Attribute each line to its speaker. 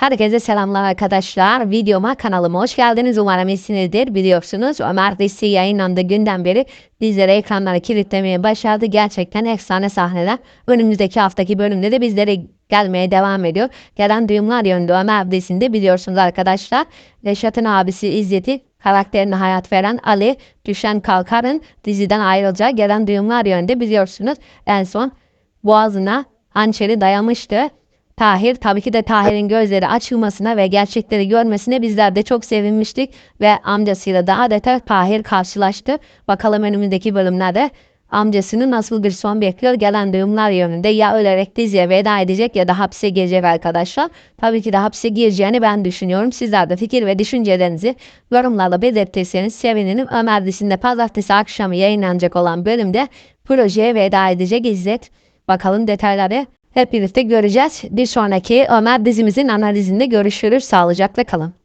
Speaker 1: Herkese selamlar arkadaşlar. Videoma kanalıma hoş geldiniz. Umarım iyisinizdir. Biliyorsunuz Ömer dizisi yayınlandığı günden beri bizlere ekranları kilitlemeye başladı. Gerçekten efsane sahneler. Önümüzdeki haftaki bölümde de bizlere gelmeye devam ediyor. Gelen duyumlar yönünde Ömer dizisinde biliyorsunuz arkadaşlar. Reşat'ın abisi İzzet'i karakterine hayat veren Ali Düşen Kalkar'ın diziden ayrılacağı gelen duyumlar yönünde biliyorsunuz. En son boğazına hançeri dayamıştı. Tahir tabii ki de Tahir'in gözleri açılmasına ve gerçekleri görmesine bizler de çok sevinmiştik ve amcasıyla da adeta Tahir karşılaştı. Bakalım önümüzdeki bölümlerde amcasını nasıl bir son bekliyor gelen duyumlar yönünde ya ölerek diziye veda edecek ya da hapse girecek arkadaşlar. Tabii ki de hapse gireceğini ben düşünüyorum. Sizler de fikir ve düşüncelerinizi yorumlarla belirtirseniz sevinirim. Ömer dizisinde pazartesi akşamı yayınlanacak olan bölümde projeye veda edecek İzzet. Bakalım detayları hep birlikte göreceğiz. Bir sonraki Ömer dizimizin analizinde görüşürüz. Sağlıcakla kalın.